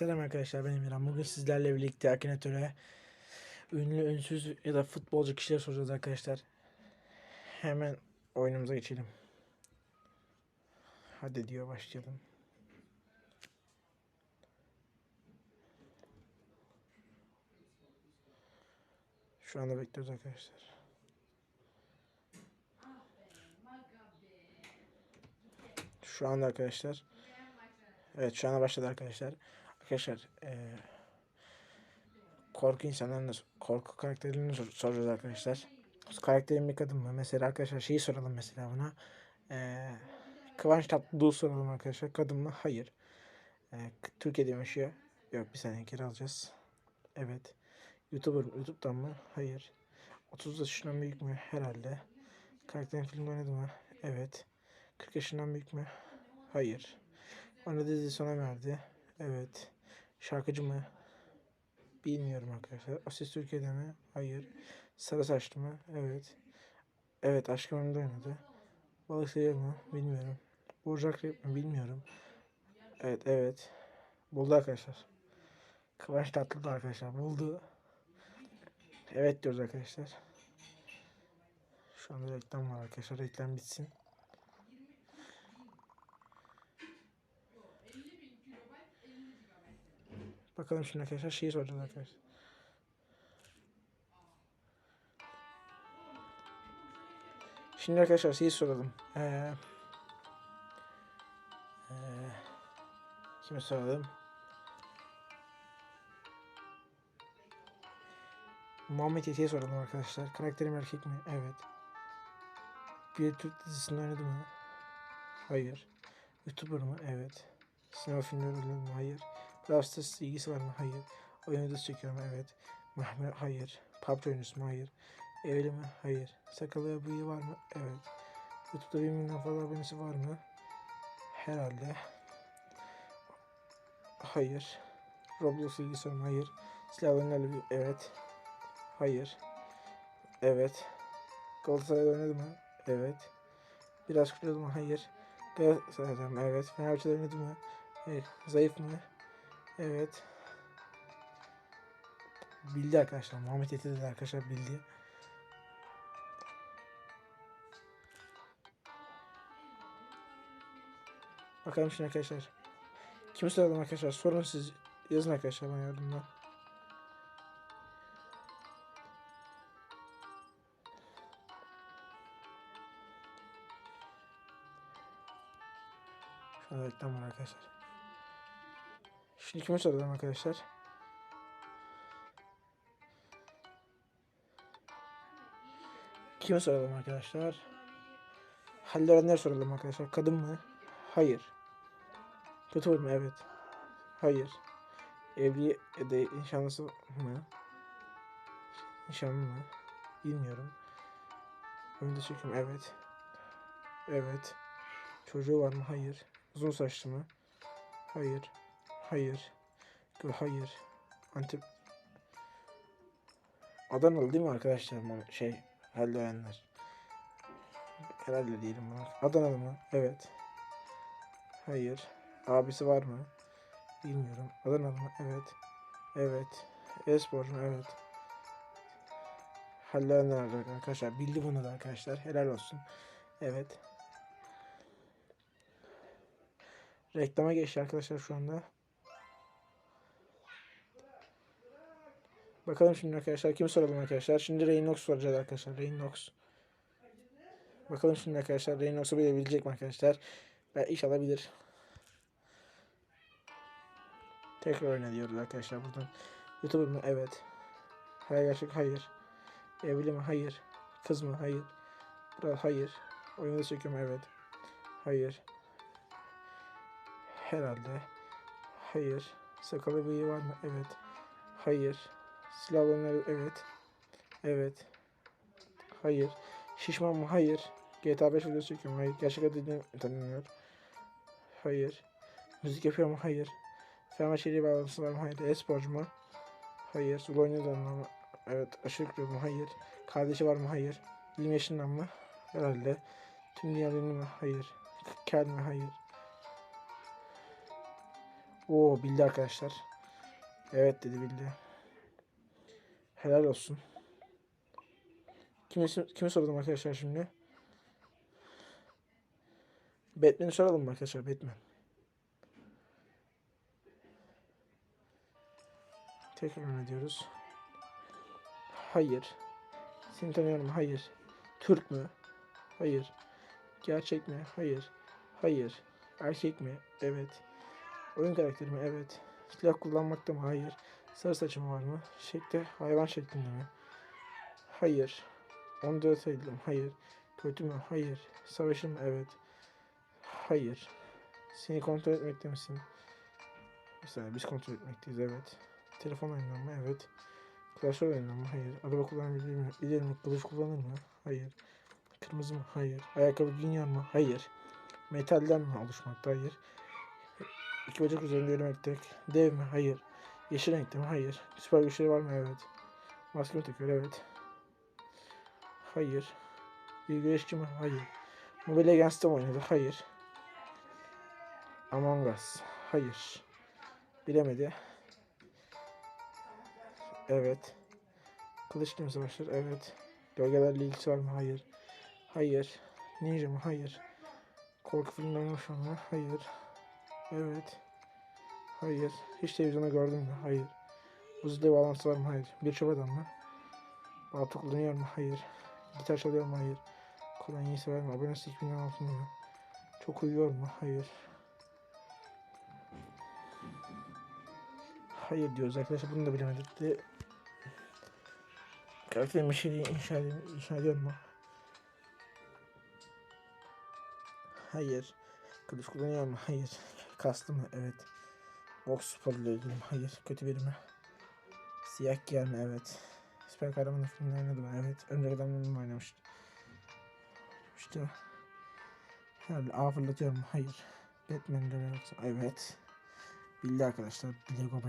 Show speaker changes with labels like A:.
A: Selam arkadaşlar ben Emirhan. Bugün sizlerle birlikte Akinatöre ünlü, ünsüz ya da futbolcu kişiler soracağız arkadaşlar. Hemen oyunumuza geçelim. Hadi diyor başlayalım. Şu anda bekliyoruz arkadaşlar. Şu anda arkadaşlar. Evet şu anda başladı arkadaşlar. Arkadaşlar eee korku insanlarını korku karakterlerini sor- soracağız arkadaşlar. Karakterin bir kadın mı? Mesela arkadaşlar şeyi soralım mesela buna. Eee Kıvanç Tatlıtuğ soralım arkadaşlar. Kadın mı? Hayır. K- Türkiye'de yaşıyor? Yok bir saniye geri alacağız. Evet. YouTuber mı? YouTube'dan mı? Hayır. 30 yaşından büyük mü? Herhalde. Karakterin filmde oynadı mı? Evet. 40 yaşından büyük mü? Hayır. Bana dizi sona verdi. Evet. Şarkıcı mı? Bilmiyorum arkadaşlar. O Ses Türkiye'de mi? Hayır. Sarı saçlı mı? Evet. Evet Aşkı Memnu'da oynadı. Balık seviyor mu? Bilmiyorum. Burcu Akrep mi? Bilmiyorum. Evet evet. Buldu arkadaşlar. Kıvanç Tatlıtuğ arkadaşlar. Buldu. Evet diyoruz arkadaşlar. Şu anda reklam var arkadaşlar. Reklam bitsin. Bakalım şimdi arkadaşlar şeyi soracağız arkadaşlar. Şimdi arkadaşlar şeyi soralım. Ee, ee, kime soralım? Muhammed Yeti'ye soralım arkadaşlar. Karakterim erkek mi? Evet. Bir Türk dizisinde oynadı mı? Hayır. YouTuber mı? Evet. Sinema filmleri oynadı mı? Hayır. Brawl Stars ilgisi var mı? Hayır. Oyun videosu çekiyor mu? Evet. Mahmer? Hayır. PUBG oyuncusu mu? Hayır. Evli mi? Hayır. Sakalı ve bıyığı var mı? Evet. YouTube'da bir milyon fazla abonesi var mı? Herhalde. Hayır. Roblox ilgisi var mı? Hayır. Silah oyunlarla bir... Evet. Hayır. Evet. Galatasaray'da oynadı mı? Evet. Biraz kırıldı mı? Hayır. Galatasaray'da mı? Evet. Fenerbahçe'de oynadı mı? Hayır. Zayıf mı? Evet. Bildi arkadaşlar. Muhammed Eti dedi arkadaşlar bildi. Bakalım şimdi arkadaşlar. Kimi soralım arkadaşlar? Sorun siz. Yazın arkadaşlar bana yardımda. Şu anda reklam var arkadaşlar. Şimdi kime soralım arkadaşlar? Kime soralım arkadaşlar? Halil Öğrenler soralım arkadaşlar. Kadın mı? Hayır. Kötü mü? Evet. Hayır. Evli da nişanlısı mı? Nişanlı mı? Bilmiyorum. Önde çekim evet. Evet. Çocuğu var mı? Hayır. Uzun saçlı mı? Hayır. Hayır. Hayır. Antep. Adanalı değil mi arkadaşlar? Şey, halleyenler. Herhalde değilim buna. Adanalı mı? Evet. Hayır. Abisi var mı? Bilmiyorum. Adanalı mı? Evet. Evet. Esporcu mu? Evet. Halleyenler arkadaşlar. Bildi bunu da arkadaşlar. Helal olsun. Evet. Reklama geçti arkadaşlar şu anda. Bakalım şimdi arkadaşlar kim soralım arkadaşlar. Şimdi Reynox soracağız arkadaşlar. Reynox. Bakalım şimdi arkadaşlar Reynox'u bilebilecek mi arkadaşlar? Ben inşallah bilir. Tekrar oyna diyoruz arkadaşlar buradan. YouTuber mı? Evet. Hayır gerçek? Hayır. Evli mi? Hayır. Kız mı? Hayır. Biraz hayır. Oyunda çekiyor mu? Evet. Hayır. Herhalde. Hayır. Sakalı bıyığı var mı? Evet. Hayır. Silahlarına evet. Evet. Hayır. Şişman mı? Hayır. GTA 5 videosu çekiyor mu? Hayır. Gerçek adını tanımıyor. Hayır. Müzik yapıyor mu? Hayır. Fenerbahçe'yle bağlantısı var mı? Hayır. E-sporcu mu? Hayır. Sulu oynuyor mu? Evet. Aşırı kırıyor mu? Hayır. Kardeşi var mı? Hayır. 20 yaşından mı? Herhalde. Tüm dünya ünlü mü? Hayır. Kel mi? Hayır. Oo bildi arkadaşlar. Evet dedi bildi. Helal olsun. Kimi, kimi soralım arkadaşlar şimdi? Batman'i soralım arkadaşlar? Batman. Tekrar ediyoruz. Hayır. Seni tanıyorum. Hayır. Türk mü? Hayır. Gerçek mi? Hayır. Hayır. Erkek mi? Evet. Oyun karakteri mi? Evet. Silah kullanmakta mı? Hayır. Sarı saçım var mı? Şekli hayvan şeklinde mi? Hayır. 14 aydım. Hayır. Kötü mü? Hayır. Savaşır mı? Evet. Hayır. Seni kontrol etmekte misin? Mesela biz kontrol etmekteyiz. Evet. Telefon oyundan mı? Evet. Royale oyundan mı? Hayır. Araba kullanabilir mi? Bilir mi? Kılıç kullanır mı? Hayır. Kırmızı mı? Hayır. Ayakkabı giyiyor mu? Hayır. Metalden mi oluşmakta? Hayır. İki bacak üzerinde yürümekte. Dev mi? Hayır. Yeşil renkte mi? Hayır. Süper güçleri var mı? Evet. Maske mi takıyor? Evet. Hayır. Bir güreşçi mi? Hayır. Mobile Legends'te oynadı? Hayır. Among Us. Hayır. Bilemedi. Evet. Kılıçla mı savaşır? Evet. Gölgelerle ilgisi var mı? Hayır. Hayır. Ninja mı? Hayır. Korku filmleri oynamış mı? Hayır. Evet. Hayır. Hiç televizyonda gördün mü? Hayır. Buzlu bağlantısı var mı? Hayır. Bir çöp mı? Balta kullanıyor mu? Hayır. Gitar çalıyor mu? Hayır. Kolonyayı sever mi? Abonesi 2000'den altında mı? Çok uyuyor mu? Hayır. Hayır diyoruz arkadaşlar. Bunu da bilemedik de. Karakterin bir şey inşa, inşa ediyor mu? Hayır. Kılıç kullanıyor mu? Hayır. Kaslı mı? Evet. Boks sporuyla ilgili mi? Hayır. Kötü biri mi? Siyah giyer mi? Evet. Süper kahraman filminde oynadı mı? Evet. Önceki adamlarını oynamıştı. İşte. Herhalde ağ fırlatıyor mu? Hayır. Batman'de yoksa? Evet. Bildi arkadaşlar. Lego